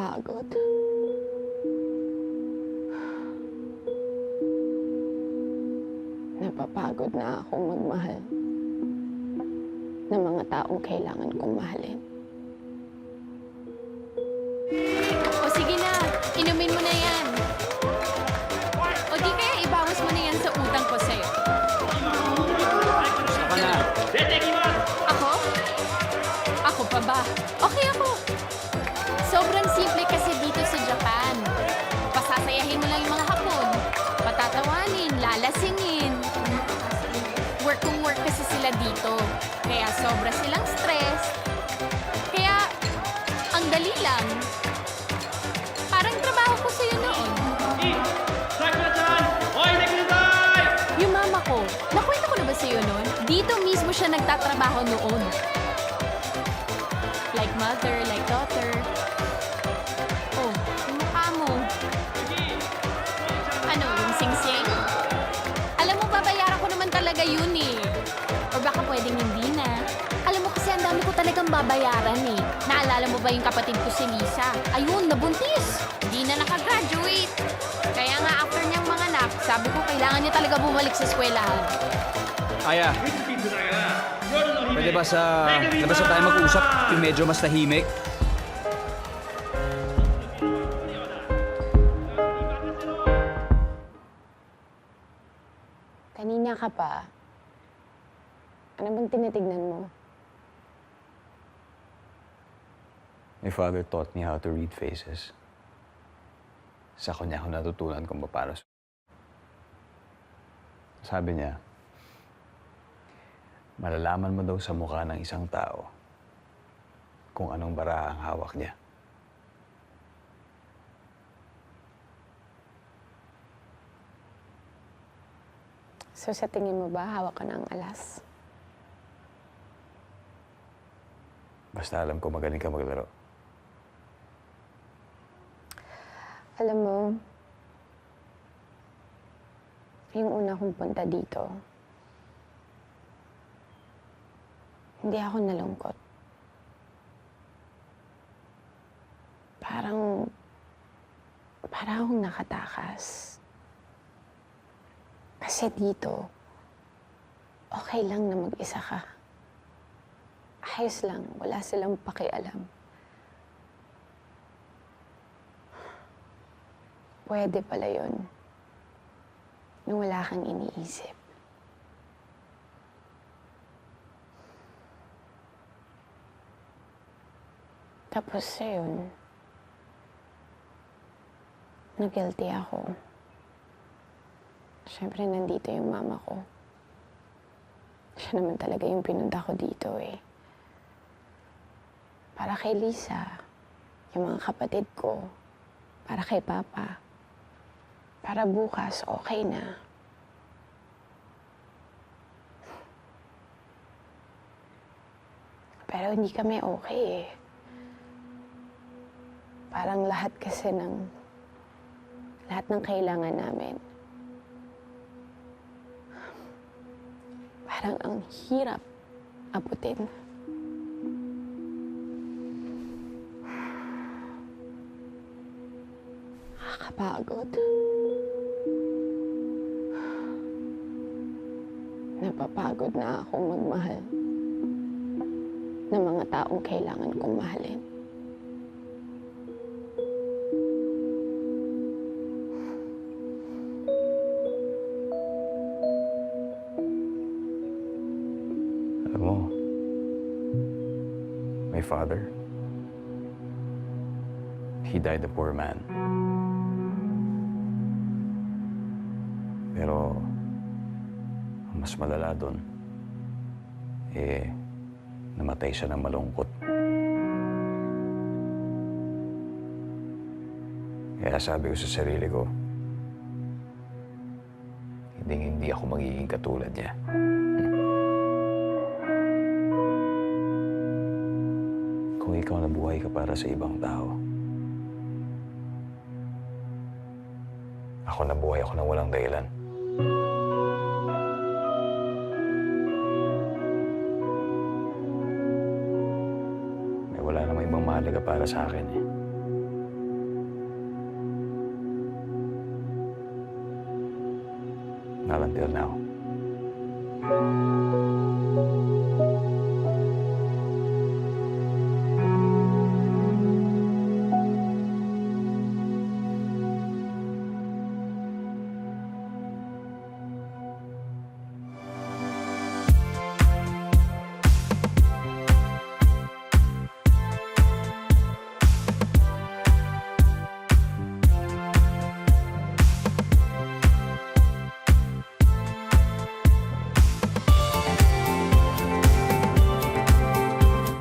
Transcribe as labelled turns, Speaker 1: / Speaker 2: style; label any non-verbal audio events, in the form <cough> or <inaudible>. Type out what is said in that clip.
Speaker 1: Nakakapagod. Napapagod na akong magmahal ng mga taong kailangan kong mahalin.
Speaker 2: Sila dito. Kaya sobra silang stress. Kaya, ang dali lang. Parang trabaho ko sa'yo noon. Yung mama ko, nakwento ko na ba sa'yo noon? Dito mismo siya nagtatrabaho noon. Like mother, like daughter. Babayaran eh. Naalala mo ba yung kapatid ko si Lisa? Ayun, nabuntis. Hindi na nakagraduate. Kaya nga after niyang mga anak, sabi ko kailangan niya talaga bumalik sa eskwelahan.
Speaker 3: Aya. Pwede ba sa labas na tayo mag-usap yung medyo mas tahimik?
Speaker 1: Kanina ka pa. Ano bang tinitignan mo?
Speaker 3: My father taught me how to read faces. Sa kanya ako natutunan kung paano. Sabi niya, malalaman mo daw sa mukha ng isang tao kung anong bara ang hawak niya.
Speaker 1: So sa tingin mo ba, hawak ka ng alas?
Speaker 3: Basta alam ko magaling ka maglaro.
Speaker 1: Alam mo, yung una kong punta dito, hindi ako nalungkot. Parang, parang akong nakatakas. Kasi dito, okay lang na mag-isa ka. Ayos lang, wala silang pakialam. Pwede pala yun. Nung wala kang iniisip. Tapos yun, na-guilty ako. Siyempre, nandito yung mama ko. Siya naman talaga yung pinunta ko dito eh. Para kay Lisa, yung mga kapatid ko, para kay Papa. Para bukas, okay na. Pero hindi kami okay eh. Parang lahat kasi ng... Lahat ng kailangan namin. Parang ang hirap abutin. Nakakapagod. Napapagod na akong magmahal ng mga taong kailangan kong mahalin.
Speaker 3: Alam mo, my father, he died a poor man. Pero, mas malala doon, eh, namatay siya ng malungkot. Kaya sabi ko sa sarili ko, hindi hindi ako magiging katulad niya. <laughs> Kung ikaw nabuhay ka para sa ibang tao, ako nabuhay ako ng walang dahilan. para sa akin eh. Not until now.